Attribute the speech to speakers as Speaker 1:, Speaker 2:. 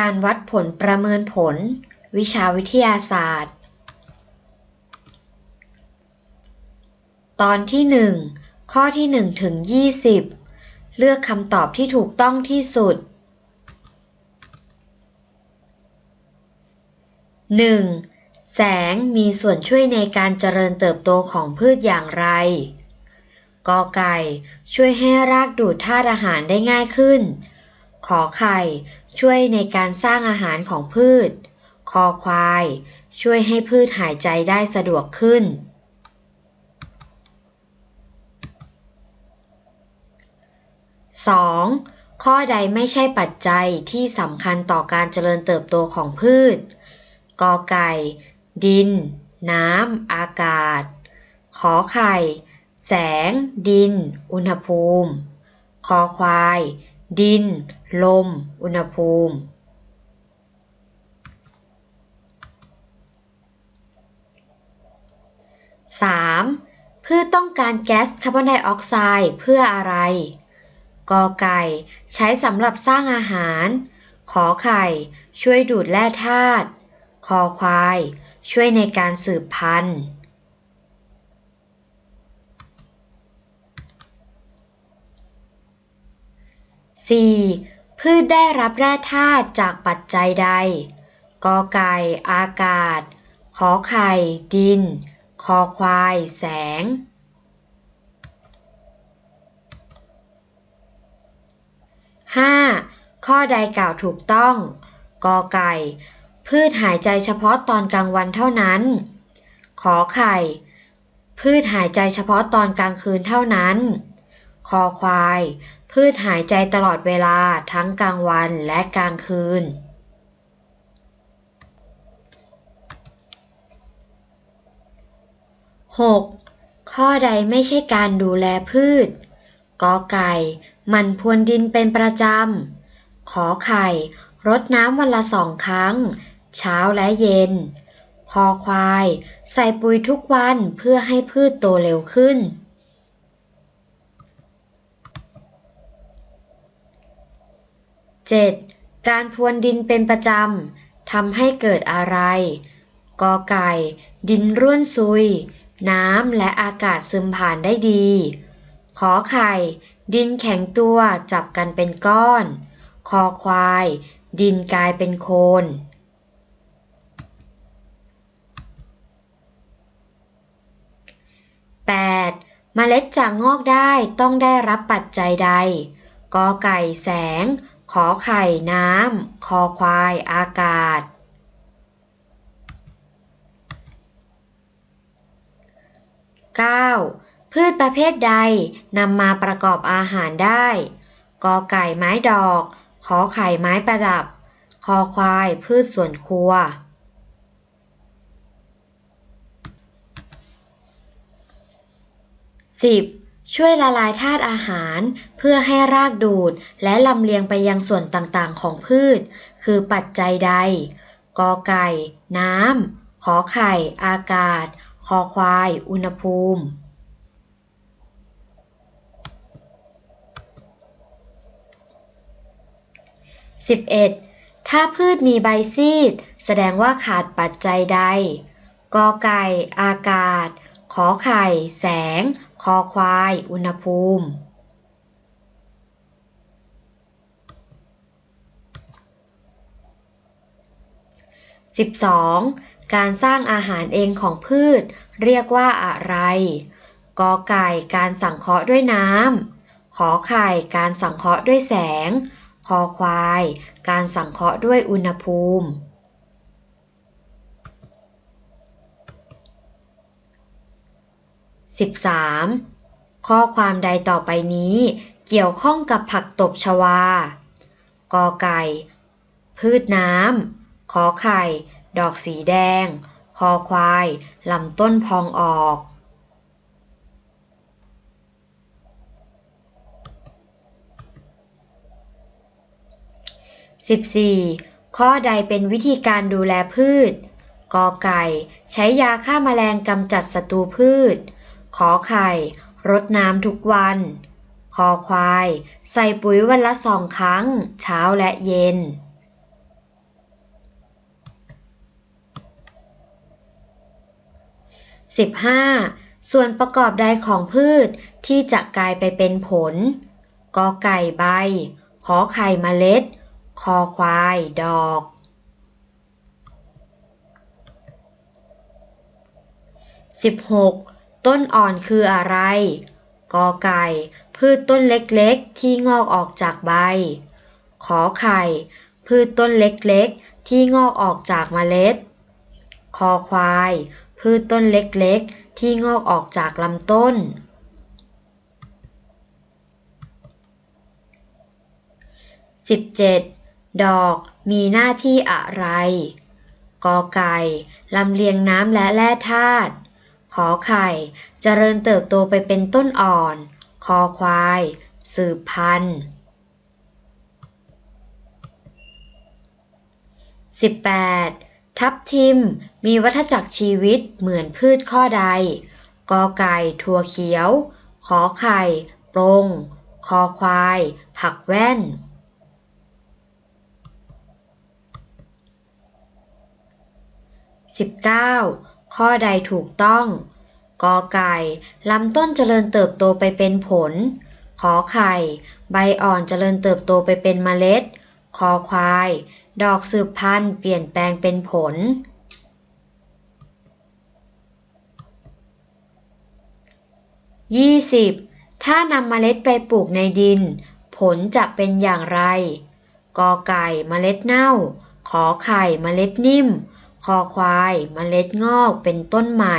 Speaker 1: การวัดผลประเมินผล วิชาวิทยาศาสตร์ ตอนที่ 1 ข้อที่ 1 ถึง 20 เลือกคำตอบที่ถูกต้องที่สุด 1. แสงมีส่วนช่วยในการเจริญเติบโตของพืชอย่างไร กอไก่ ช่วยให้รากดูดธาตุอาหารได้ง่ายขึ้น ขอไข่ ช่วยในการสร้างอาหารของพืช คอควาย ช่วยให้พืชหายใจได้สะดวกขึ้น 2. ข้อใดไม่ใช่ปัจจัยที่สำคัญต่อการเจริญเติบโตของพืช กอไก่ ดิน น้ำ อากาศ ขอไข่ แสง ดิน อุณหภูมิ คอควาย ดิน ลม อุณหภูมิ 3. พืชต้องการแก๊สคาร์บอนไดออกไซด์เพื่ออะไร กอไก่ใช้สำหรับสร้างอาหาร ขอไข่ช่วยดูดแร่ธาตุ คอควาย ช่วยในการสืบพันธุ์ 4. พืชได้รับแร่ธาตุจากปัจจัยใด กอไก่ อากาศ ขอไข่ ดิน คอควาย แสง 5. ข้อใดกล่าวถูกต้อง กอไก่ พืชหายใจเฉพาะตอนกลางวันเท่านั้น ขอไข่ พืชหายใจเฉพาะตอนกลางคืนเท่านั้น คอควาย พืชหายใจตลอดเวลาทั้งกลางวันและกลางคืน 6. ข้อใดไม่ใช่การดูแลพืช กอไก่ มันพรวนดินเป็นประจำ ขอไข่ รดน้ำวันละสองครั้ง เช้าและเย็น คอควาย ใส่ปุ๋ยทุกวันเพื่อให้พืชโตเร็วขึ้น 7. การพรวนดินเป็นประจำทำให้เกิดอะไร กอไก่ ดินร่วนซุย น้ำและอากาศซึมผ่านได้ดี ขอไข่ ดินแข็งตัวจับกันเป็นก้อน คอควาย ดินกลายเป็นโคลน 8. เมล็ดจะงอกได้ต้องได้รับปัจจัยใด กอไก่แสง ขอไข่น้ำ คอควายอากาศ 9. พืชประเภทใดนำมาประกอบอาหารได้ กอไก่ไม้ดอก ขอไข่ไม้ประดับ คอควายพืชสวนครัว 10. ช่วยละลายธาตุอาหาร เพื่อให้รากดูดและลำเลียงไปยังส่วนต่างๆ ของพืช คือปัจจัยใด กอไก่ น้ำ ขอไข่ อากาศ คอควาย อุณหภูมิ 11. ถ้าพืชมีใบซีด แสดงว่าขาดปัจจัยใด กอไก่ อากาศ ขอไข่ แสง คอควาย อุณหภูมิ 12. การสร้างอาหารเองของพืช เรียกว่าอะไร กอไก่การสังเคราะห์ด้วยน้ำ ขอไข่การสังเคราะห์ด้วยแสง คอควาย การสังเคราะห์ด้วยอุณหภูมิ 13. ข้อความใดต่อไปนี้เกี่ยวข้องกับผักตบชวา กอไก่ พืชน้ำ ขอไข่ ดอกสีแดง คอควาย ลำต้นพองออก 14. ข้อใดเป็นวิธีการดูแลพืช กอไก่ ใช้ยาฆ่าแมลงกำจัดศัตรูพืช ขอไข่ รดน้ำทุกวัน คอควาย ใส่ปุ๋ยวันละสองครั้ง เช้าและเย็น สิบห้าส่วนประกอบใดของพืชที่จะกลายไปเป็นผล กอไก่ใบ ขอไข่เมล็ด คอควาย ดอก 16. ต้นอ่อนคืออะไร กอไก่ พืชต้นเล็กๆ ที่งอกออกจากใบ ขอไข่ พืชต้นเล็กๆ ที่งอกออกจากเมล็ด คอควาย พืชต้นเล็กๆ ที่งอกออกจากลำต้น 17. ดอกมีหน้าที่อะไร กอไก่ลำเลียงน้ำและแร่ธาตุ ขอไข่เจริญเติบโตไปเป็นต้นอ่อน คอควาย สืบพันธุ์ 18. ทับทิมมีวัฏจักรชีวิตเหมือนพืชข้อใด กอไก่ถั่วเขียว ขอไข่ปรงคอควาย ผักแว่น 19. ข้อใดถูกต้อง กอไก่ลำต้นเจริญเติบโตไปเป็นผล ขอไข่ ใบอ่อนเจริญเติบโตไปเป็นเมล็ด คอควาย ดอกสืบพันธุ์เปลี่ยนแปลงเป็นผล 20. ถ้านำเมล็ดไปปลูกในดิน ผลจะเป็นอย่างไร กอไก่เมล็ดเน่า ขอไข่เมล็ดนิ่ม คอควายเมล็ดงอกเป็นต้นใหม่